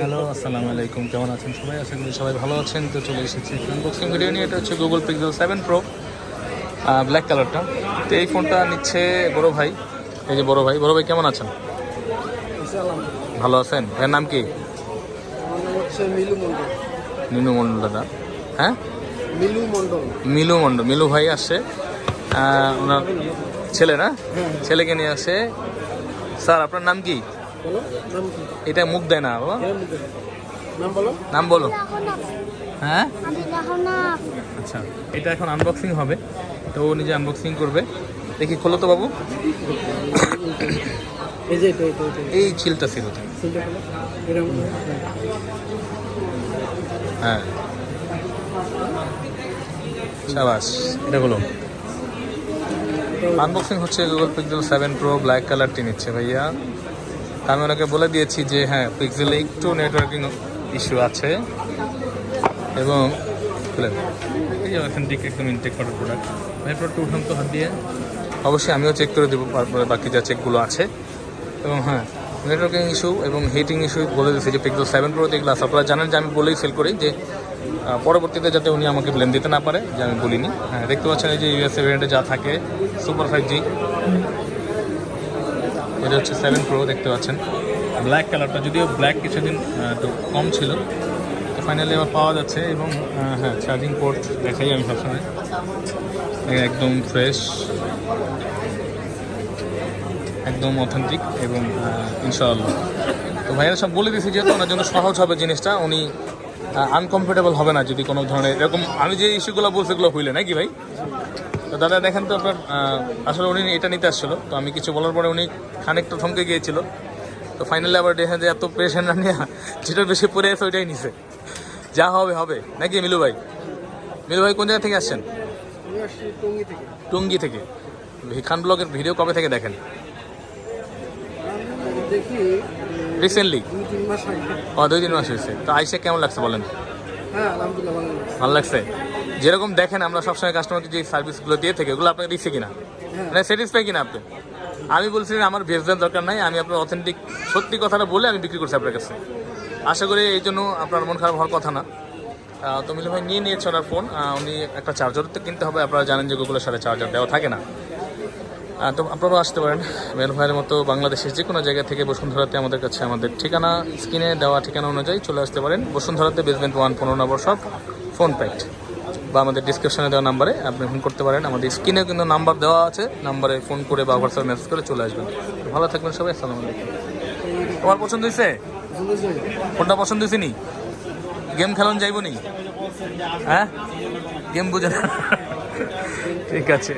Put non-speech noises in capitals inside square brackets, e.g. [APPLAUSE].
Hello আসসালামু আলাইকুম। কেমন আছেন সবাই? আশা করি সবাই ভালো আছেন। তো চলে এসেছি আনবক্সিং ভিডিও নিয়ে। এটা হচ্ছে Google Pixel seven Pro black কালারটা তো এই ফোনটা নিচ্ছে বড় ভাই। এই যে বড় ভাই। বড় ভাই কেমন আছেন? ভালো আছেন? এর নাম কি? মিলু মন্ডল মণ্ডল দাদা। হ্যাঁ? মিলু মন্ডল মিলু মণ্ডল। মিলু ভাই আসছে। ওনার ছেলে না? ছেলেকে নিয়ে আসে স্যার আপনার নাম কি? বলো নাম কি? এটা মুখ দেয় না বাবা। হ্যাঁ, নাম বলো। নাম বলো। হ্যাঁ? আমি দেখো না আচ্ছা এটা এখন আনবক্সিং হবে। তো ও নিজে আনবক্সিং করবে। দেখি খোলো তো বাবু। এই যে এই ছিলটা ছিল। হ্যাঁ। সাবাস এটা হলো আনবক্সিং হচ্ছে Google Pixel seven Pro black কালারটি নিচ্ছে ভাইয়া। আমি ওনাকে বলে দিয়েছি যে হ্যাঁ পিক্সেলে একটু নেটওয়ার্কিং ইস্যু আছে। এবং। এই যে একদম ইনটেক করার প্রোডাক্ট ভাই প্রোডাক্ট উঠান তো হাত দিয়ে। অবশ্যই আমিও চেক করে দেবো তারপরে বাকি যা চেকগুলো আছে। এবং হ্যাঁ নেটওয়ার্কিং ইস্যু এবং হিটিং ইস্যু বলে দিয়েছে যে পিক্সেল সেভেন প্রোতে গ্লাস আপনারা জানেন যে আমি বলেই সেল করি যে পরবর্তীতে যাতে উনি আমাকে ব্লেম দিতে না পারে যে আমি বলিনি। হ্যাঁ দেখতে পাচ্ছেন এই যে ইউএসএ ভেরিয়েন্টে যা থাকে সুপার ফাইভ জি এটা হচ্ছে সেভেন প্রো দেখতে পাচ্ছেন। ব্ল্যাক কালারটা যদিও ব্ল্যাক কিছুদিন কম ছিল। তো ফাইনালি আবার পাওয়া যাচ্ছে এবং হ্যাঁ চার্জিং পোর্ট দেখাই আমি সবসময়। একদম ফ্রেশ একদম অথেন্টিক এবং ইনশাআল্লাহ। তো ভাইয়েরা সব বলে দিয়েছি যেহেতু ওনার জন্য সহজ হবে জিনিসটা, উনি আনকমফোর্টেবল হবে না যদি কোনো ধরনের এরকম, আমি যে ইস্যুগুলো বলছি এগুলো হইলে, নাকি ভাই? তো দাদা, দেখেন তো আপনার আসলে উনি এটা নিতে আসছিল, তো আমি কিছু বলার পরে উনি খানিকটা থমকে গিয়েছিল। তো ফাইনালি আবার দেখেন যে এত পেশেন্ট না নিয়ে যেটা বেশি পড়ে আছে ওইটাই নিছে। যা হবে হবে। নাকি মিলু ভাই? মিলু ভাই কোন জায়গা থেকে আসছেন? টঙ্গি থেকে। টুঙ্গি থেকে খান ব্লগের ভিডিও কবে থেকে দেখেন? দেখি রিসেন্টলি দুই তিন মাস ও দুই তিন মাস হয়েছে। তো আইসে কেমন লাগছে বলেন? হ্যাঁ ভালো লাগছে। যেরকম দেখেন আমরা সবসময় কাস্টমারকে যে সার্ভিসগুলো দিয়ে থাকি ওগুলো আপনাকে দিচ্ছে কিনা? হ্যাঁ। মানে স্যাটিসফাই কিনা আপনি? আমি বলছি আমার ভেজদের দরকার নাই আমি আপনার অথেন্টিক সত্যি কথাটা বলে আমি বিক্রি করছি আপনার কাছে। আশা করি এই জন্য আপনার মন খারাপ হওয়ার কথা না। তো মিলু ভাই নিয়ে নিয়েছে ওনার ফোন উনি একটা চার্জার তো কিনতে হবে আপনারা জানেন যে গুগলের সাথে চার্জার দেওয়া থাকে না। তো আপনারাও আসতে পারেন। মেল ভাইয়ের মতো বাংলাদেশের যে কোনো জায়গা থেকে বসুন্ধরাতে আমাদের কাছে আমাদের ঠিকানা, স্ক্রিনে দেওয়া ঠিকানা অনুযায়ী চলে আসতে পারেন। বসুন্ধরাতে বেসমেন্ট ওয়ান পনেরো নম্বর সব ফোন প্যাক্ট বা আমাদের ডিসক্রিপশনে দেওয়া নাম্বারে আপনি ফোন করতে পারেন। আমাদের স্ক্রিনেও কিন্তু নাম্বার দেওয়া আছে। নাম্বারে ফোন করে বা হোয়াটসঅ্যাপ মেসেজ করে চলে আসবেন। ভালো থাকবেন সবাই, আসসালামু আলাইকুম। তোমার পছন্দ হয়েছে? কোনটা পছন্দ হয়েছে নি? গেম খেলন যাইব নি? হ্যাঁ? গেম বুঝে [LAUGHS] ঠিক আছে।